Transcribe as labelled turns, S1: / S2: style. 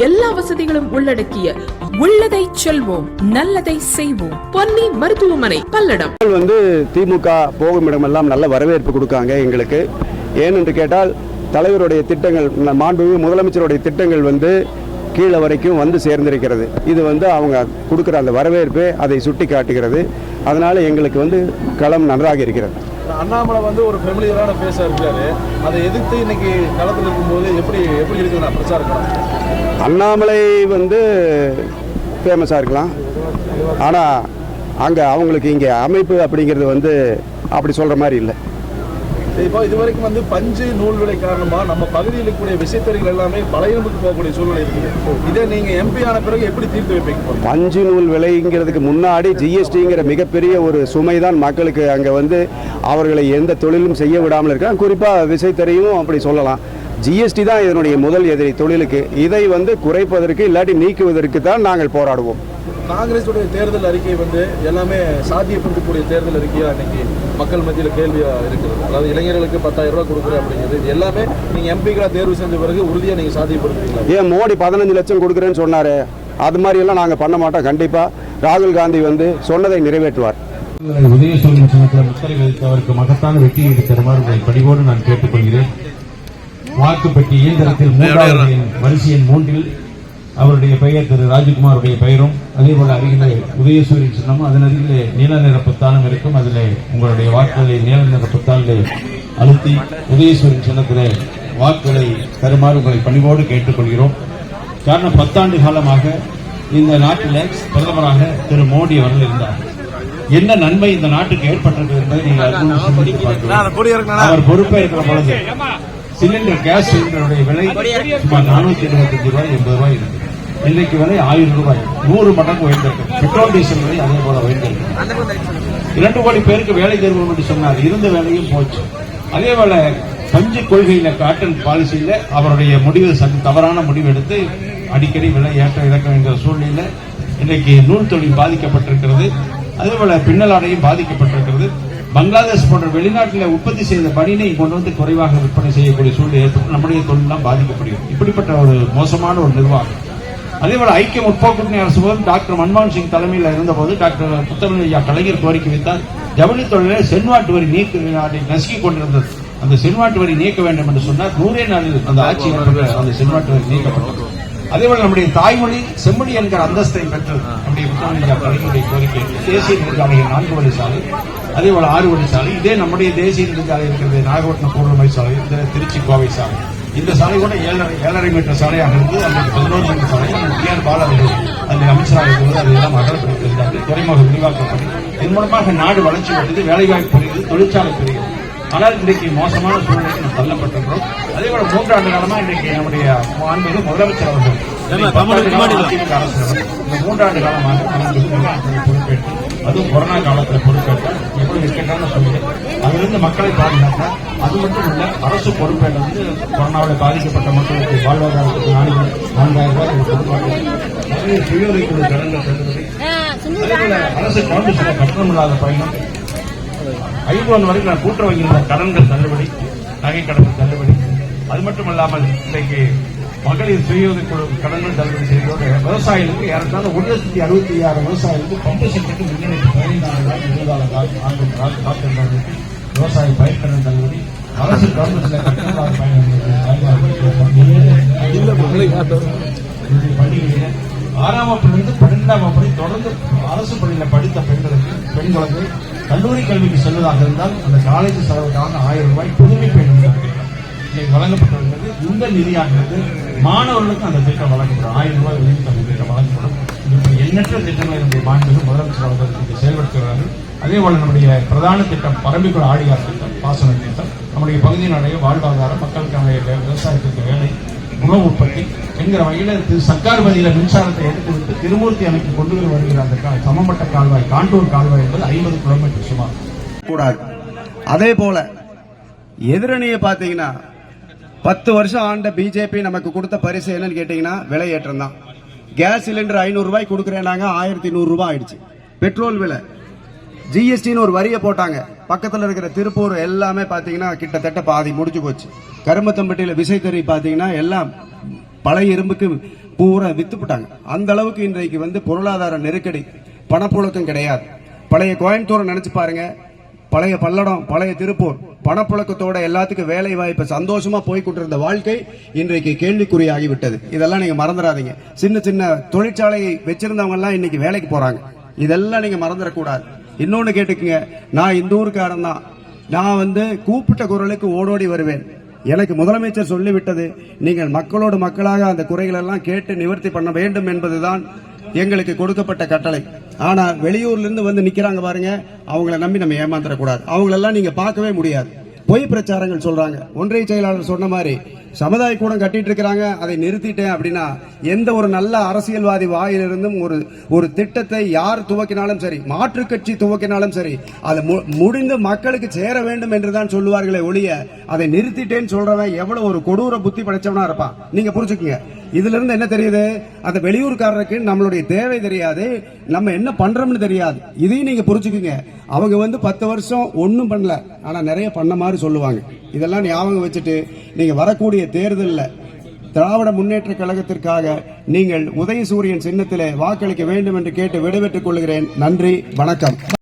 S1: எல்லா வசதிகளும் உள்ளடக்கிய உள்ளதை செல்வோம் நல்லதை செய்வோம். பொன்னி மருத்துவமனை பல்லடம்.
S2: வந்து திமுக போகும் இடமெல்லாம் நல்ல வரவேற்பு கொடுக்காங்க எங்களுக்கு. ஏனென்று கேட்டால் தலைவருடைய திட்டங்கள் மாண்புமிகு முதலமைச்சருடைய திட்டங்கள் வந்து கீழே வரைக்கும் வந்து சேர்ந்திருக்கிறது. இது வந்து அவங்க கொடுக்குற அந்த வரவேற்பு அதை சுட்டி காட்டுகிறது அதனால் எங்களுக்கு வந்து களம் நன்றாக இருக்கிறது.
S3: அண்ணாமலை வந்து ஒரு ஃபெமிலியரான ஃபேஸாக இருக்காரு. அதை எதிர்த்து இன்னைக்கு களத்தில் இருக்கும்போது எப்படி எப்படி இருக்குது நான் பிரச்சாரம்
S2: அண்ணாமலை வந்து ஃபேமஸாக இருக்கலாம். ஆனால் அங்கே அவங்களுக்கு இங்கே அமைப்பு அப்படிங்கிறது வந்து அப்படி சொல்கிற மாதிரி இல்லை.
S3: இப்போ இது வரைக்கும் வந்து பஞ்சு நூல் விலை காரணமா நம்ம பகுதியில் இருக்கக்கூடிய விசைத்தறிகள் எல்லாமே பழையனுக்கு போகக்கூடிய சூழ்நிலை இருக்குது. இதை நீங்க எம்பி ஆன பிறகு எப்படி தீர்த்து வைப்பீங்க?
S2: பஞ்சு நூல் விலைங்கிறதுக்கு முன்னாடி ஜிஎஸ்டிங்கிற மிகப்பெரிய ஒரு சுமை தான் மக்களுக்கு அங்கே வந்து அவர்களை எந்த தொழிலும் செய்ய விடாமல் இருக்காங்க குறிப்பாக விசைத்தறியும் அப்படி சொல்லலாம். ஜிஎஸ்டி தான் இதனுடைய முதல் எதிரி தொழிலுக்கு. இதை வந்து குறைப்பதற்கு இல்லாட்டி நீக்குவதற்கு தான் நாங்கள் போராடுவோம்.
S3: காங்கிரஸ் உடைய தேர்தல் அறிக்கை வந்து எல்லாமே சாத்தியப்படுத்தக்கூடிய தேர்தல் அறிக்கையா இன்னைக்கு மக்கள் மத்தியில் கேள்வியா இருக்குது. அதாவது இளைஞர்களுக்கு பத்தாயிரம் ரூபாய் கொடுக்குறேன் அப்படிங்கிறது. இது எல்லாமே நீங்க எம்பிக்களா தேர்வு செஞ்ச பிறகு உறுதியா நீங்க சாத்தியப்படுத்துவீங்களா?
S2: ஏன் மோடி பதினஞ்சு லட்சம் கொடுக்குறேன்னு சொன்னார். அது மாதிரியெல்லாம் நாங்கள் பண்ண மாட்டோம். கண்டிப்பாக ராகுல் காந்தி வந்து சொன்னதை நிறைவேற்றுவார்.
S4: உதயசூரியன் சின்னத்தில் முத்திரை வைத்து அவருக்கு மகத்தான வெற்றியை தருமாறு பணிவோடு நான் கேட்டுக்கொள்கிறேன். வாக்குப்பெட்டி இயந்திரத்தில் மூன்றாவது எண், வரிசை எண் மூன்றில் அவருடைய பெயர் திரு ராஜ்குமாருடைய பெயரும் அதே போல அருகிலே உதயசூரியன் சின்னமும் அதன் அருகிலே நீல நிற புத்தானம் இருக்கும். அதிலே உங்களுடைய வாக்குகளை நீல நிற புத்தானிலே அழுத்தி உதயசூரியன் சின்னத்திலே வாக்குகளை தருமாறு உங்களை பணிவோடு கேட்டுக்கொள்கிறோம். காரணம் பத்தாண்டு காலமாக இந்த நாட்டில் பிரதமராக திரு மோடி அவர்கள் இருந்தார். என்ன நன்மை இந்த நாட்டுக்கு ஏற்பட்டது என்பதை நீங்கள். அவர் பொறுப்பேற்கிற பொழுது சிலிண்டர் கேஸ் சிலிண்டருடைய விலை சுமார் நானூத்தி இருபத்தஞ்சு ரூபாய் எண்பது ரூபாய் இருக்கு இன்னைக்கு விலை ஆயிரம் ரூபாய் நூறு மடங்கு உயர்ந்திருக்கு. பெட்ரோல் டீசல் விலை அதே போல உயர்ந்திருக்கு. இரண்டு கோடி பேருக்கு வேலை தருவோம் என்று சொன்னார். இருந்த வேலையும் போச்சு. அதே போல பஞ்சு கொள்கையில காட்டன் பாலிசியில அவருடைய முடிவு தவறான முடிவு எடுத்து அடிக்கடி விலை ஏற்ற இறக்கம் வேண்டிய சூழ்நிலையில இன்னைக்கு நூல் தொழில் பாதிக்கப்பட்டிருக்கிறது. அதே போல பின்னலாடையும் பாதிக்கப்பட்டிருக்கிறது. பங்களாதேஷ் போன்ற வெளிநாட்டில் உற்பத்தி செய்த பணியினை கொண்டு வந்து குறைவாக விற்பனை செய்யக்கூடிய சூழ்நிலை ஏற்பட்டு நம்முடைய தொழிலாம் பாதிக்கப்படுகிறது. இப்படிப்பட்ட ஒரு மோசமான ஒரு நிர்வாகம். அதே போல ஐக்கிய முற்போக்கு கூட்டணி அரசு போது டாக்டர் மன்மோகன் சிங் தலைமையில் இருந்தபோது டாக்டர் புத்தமிழ் ஐயா கலைஞர் கோரிக்கை வைத்தார் ஜவுளி தொழிலை சென்வாட்டு வரி நீக்க அதை நசுக்கி கொண்டிருந்தது. அந்த சென்வாட்டு வரி நீக்க வேண்டும் என்று சொன்னார். நூறே நாளில் அந்த ஆட்சி அந்த சென்வாட்டு வரி நீக்கப்பட்டது. அதே போல நம்முடைய தாய்மொழி செம்மொழி என்கிற அந்தஸ்தை பெற்று நம்முடைய புத்தமிழ் ஐயா கலைஞருடைய கோரிக்கை. தேசிய நெடுஞ்சாலையில் நான்கு வழி சாலை அதே போல ஆறு வழி சாலை. இதே நம்முடைய தேசிய நெடுஞ்சாலை இருக்கிறது நாகப்பட்டினம் பூர்ணமை சாலை இந்த திருச்சி கோவை சாலை. இந்த சாலை கூட ஏழரை ஏழரை மீட்டர் சாலையாக இருந்து அந்த பதினோரு மீட்டர் சாலை டி ஆர் பாலா அதில் அமைச்சராக இருக்கும்போது அதையெல்லாம் அகலப்படுத்தியிருந்தார்கள் துறைமுகம் விரிவாக்கப்பட்டு இதன் மூலமாக நாடு வளர்ச்சி பெற்றது வேலைவாய்ப்பு பெறுகிறது தொழிற்சாலை பெறுகிறது. ஆனால் இன்றைக்கு மோசமான சூழ்நிலைக்கு நாம் தள்ளப்பட்டிருக்கிறோம். அதே போல மூன்றாண்டு காலமா இன்றைக்கு நம்முடைய மாண்புமிகு முதலமைச்சர் அவர்கள் அரசு. இந்த மூன்றாண்டு காலமாக பொறுப்பேற்று அதுவும் கொரோனா காலத்தில் பொறுப்பேற்றார் எப்படி இருக்கட்டான சூழ்நிலை அதிலிருந்து மக்களை பாதுகாத்தார் அது மட்டும் இல்ல அரசு பொறுப்பேற்றது கொரோனாவில் பாதிக்கப்பட்ட மக்களுக்கு வாழ்வாதாரத்துக்கு நாடு நான்காயிரம் ரூபாய் ஒரு பொறுப்பாக நிறைய சுயோதை குழு கடன்கள் தள்ளுபடி அதே போல அரசு கொண்டு சில கட்டணமில்லாத பயணம். ஐபோன் வரை நான் கூட்டுற வங்கியில் கடன்கள் தள்ளுபடி நகை கடன் தள்ளுபடி. அது மட்டும் இல்லாமல் இன்றைக்கு மகளிர் சுய குழு கடன்கள் தள்ளுபடி செய்வதோடு விவசாயிகளுக்கு ஏறத்தாழ ஒரு லட்சத்தி அறுபத்தி ஐயாயிரம் விவசாயிகளுக்கு பம்பு செட்டுக்கு முன்னணி பதினைந்தாயிரம் இருபதாயிரம் ஆண்டு காத்திருந்தவர்களுக்கு விவசாய பயிர்க்கடன் தள்ளுபடி அரசு கவர்மெண்ட் சில கட்டணமில்லாத பயணம் பள்ளிகளிலே ஆறாம் வகுப்பிலிருந்து பன்னிரெண்டாம் வகுப்பு தொடர்ந்து அரசு பள்ளியில படித்த பெண்களுக்கு பெண் குழந்தை கல்லூரி கல்விக்கு செல்வதாக இருந்தால் அந்த காலேஜ் செலவுக்கான ஆயிரம் ரூபாய் புதுமை பெண் வழங்கப்பட்டிருக்கிறது. இந்த நிதியாகிறது மாணவர்களுக்கும் அந்த திட்டம் வழங்கப்படும். ஆயிரம் ரூபாய் உதவி அந்த திட்டம் வழங்கப்படும். இப்படி எண்ணற்ற திட்டங்களை நம்முடைய மாணவர்கள் முதலமைச்சர் அவர்கள் செயல்படுத்துகிறார்கள். அதே போல நம்முடைய பிரதான திட்டம் பரம்பிக்குள் ஆடியார் திட்டம் பாசன திட்டம் நம்முடைய பகுதியினுடைய வாழ்வாதாரம் மக்களுக்கான விவசாயத்திற்கு வேலை உணவு உற்பத்தி என்கிற வகையில் திரு சர்க்கார் வழியில் மின்சாரத்தை எடுத்துவிட்டு திருமூர்த்தி அமைக்கு கொண்டு வந்து வருகிற அந்த சமமட்ட கால்வாய் காண்டூர் கால்வாய் என்பது ஐம்பது கிலோமீட்டர் சுமார்.
S2: கூடாது. அதே போல எதிரணியை பார்த்தீங்கன்னா பத்து வருஷம் ஆண்ட பிஜேபி நமக்கு கொடுத்த பரிசு என்னன்னு கேட்டீங்கன்னா விலை ஏற்றம் தான் கேஸ் சிலிண்டர் ஐநூறு ரூபாய் ஆயிரத்தி நூறுரூவா ஆயிடுச்சு. பெட்ரோல் விலை. ஜிஎஸ்டின்னு ஒரு வரியை போட்டாங்க. பக்கத்தில் இருக்கிற திருப்பூர் எல்லாமே பார்த்தீங்கன்னா கிட்டத்தட்ட பாதி முடிஞ்சு போச்சு. கரும்பத்தம்பட்டியில் விசைத்தறி பார்த்தீங்கன்னா எல்லாம் பழைய இரும்புக்கு பூரா வித்துப்பிட்டாங்க அந்த அளவுக்கு இன்றைக்கு வந்து பொருளாதார நெருக்கடி பணப்புழக்கம் கிடையாது. பழைய கோயம்புத்தூரை நினச்சி பாருங்க. பழைய பல்லடம் பழைய திருப்பூர். பணப்புழக்கத்தோட எல்லாத்துக்கும் வேலை வாய்ப்பு சந்தோஷமா போய் கொண்டிருந்த வாழ்க்கை இன்றைக்கு கேள்விக்குறியாகிவிட்டது. இதெல்லாம் நீங்க மறந்துடாதீங்க. சின்ன சின்ன தொழிற்சாலையை வச்சிருந்தவங்க எல்லாம் இன்னைக்கு வேலைக்கு போறாங்க. இதெல்லாம் நீங்க மறந்துடக்கூடாது. இன்னொன்று கேட்டுக்குங்க. நான் இந்த ஊருக்காரன் தான். நான் வந்து கூப்பிட்ட குரலுக்கு ஓடோடி வருவேன். எனக்கு முதலமைச்சர் சொல்லிவிட்டது. நீங்கள் மக்களோடு மக்களாக அந்த குறைகளெல்லாம் கேட்டு நிவர்த்தி பண்ண வேண்டும் என்பதுதான் எங்களுக்கு கொடுக்கப்பட்ட கட்டளை. ஆனா வெளியூர்ல இருந்து வந்து நிக்கிறாங்க பாருங்க அவங்கள நம்பி நம்ம ஏமாந்துடக்கூடாது அவங்களெல்லாம் நீங்க பார்க்கவே முடியாது. பொய் பிரச்சாரங்கள் சொல்றாங்க. ஒன்றிய செயலாளர் சொன்ன மாதிரி சமுதாய கூடம் கட்டிட்டு இருக்கிறாங்க. அதை நிறுத்திட்டேன் அப்படின்னா எந்த ஒரு நல்ல அரசியல்வாதி வாயிலிருந்தும் ஒரு ஒரு திட்டத்தை யார் துவக்கினாலும் சரி மாற்று கட்சி துவக்கினாலும் சரி அதை மு- முடிந்து மக்களுக்கு சேர வேண்டும் என்று தான் சொல்லுவார்களே ஒழிய அதை நிறுத்திட்டேன்னு சொல்றவன் எவ்வளவு ஒரு கொடூர புத்தி படைச்சவனா இருப்பான். நீங்க புரிஞ்சுக்குங்க. இதுல இருந்து என்ன தெரியுது? அந்த வெளியூர்காரருக்கு நம்மளுடைய தேவை தெரியாது. நம்ம என்ன பண்றோம்னு தெரியாது. இதையும் நீங்க புரிஞ்சுக்குங்க. அவங்க வந்து பத்து வருஷம் ஒன்றும் பண்ணல. ஆனா நிறைய பண்ண மாதிரி சொல்லுவாங்க. இதெல்லாம் ஞாபகம் வச்சுட்டு நீங்க வரக்கூடிய தேர்தலில் திராவிட முன்னேற்ற கழகத்திற்காக நீங்கள் உதயசூரியன் சின்னத்திலே வாக்களிக்க வேண்டும் என்று கேட்டு விடைபெற்றுக் கொள்கிறேன். நன்றி வணக்கம்.